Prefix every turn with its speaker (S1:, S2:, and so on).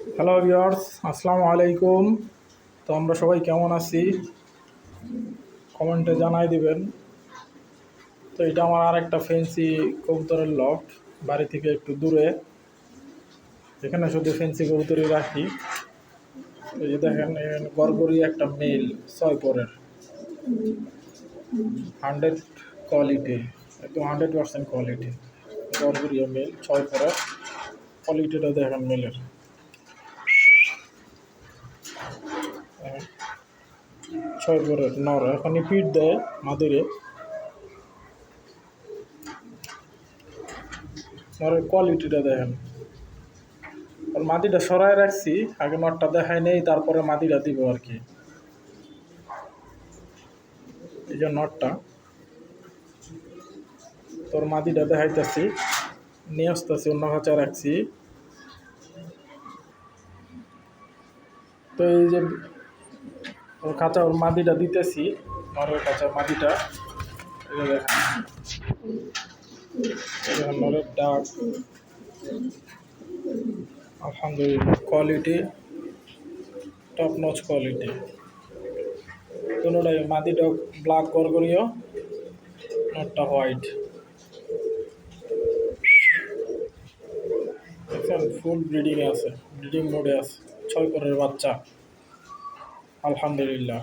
S1: Hello viewers আসসালামু আলাইকুম তো আমরা সবাই কেমন আছি? কমেন্টে জানাই দিবেন। তো এটা আমার আর একটা ফেন্সি কবুতরের লফট বাড়ি থেকে একটু দূরে। এখানে শুধু ফেন্সি কবুতরই রাখি। এই যে দেখেন গড়গড়ি একটা মেল ছয় পরের। হান্ড্রেড কোয়ালিটি একদম হান্ড্রেড পার্সেন্ট কোয়ালিটি গড়গড়িয়া মেল ছয় পরের। কোয়ালিটিটা দেখেন মেলের ছয় পরের নর, এখনই পিট দেয় মাদুরে। নরের কোয়ালিটিটা দেখেন। আর মাটিটা সরায় রাখছি, আগে নটটা দেখাই নেই, তারপরে মাটিটা দিব আর কি। এই যে নটটা তোর মাটিটা দেখাইতেছি, নিয়ে আসতেছি, অন্য খাঁচা রাখছি। তো এই যে কাঁচা ওর মাদিটা দিতেছি। নরের কাঁচা মাদিটা নরের ডাক আলহামদুলিল্লাহ কোয়ালিটি টপ নচ কোয়ালিটি কোনোটাই, মাদিটা ব্ল্যাক গরগরিও নটটা হোয়াইট ফুল ব্রিডিংয়ে আছে ব্রিডিং মোডে আছে, ছয় করের বাচ্চা। আলহামদুলিল্লাহ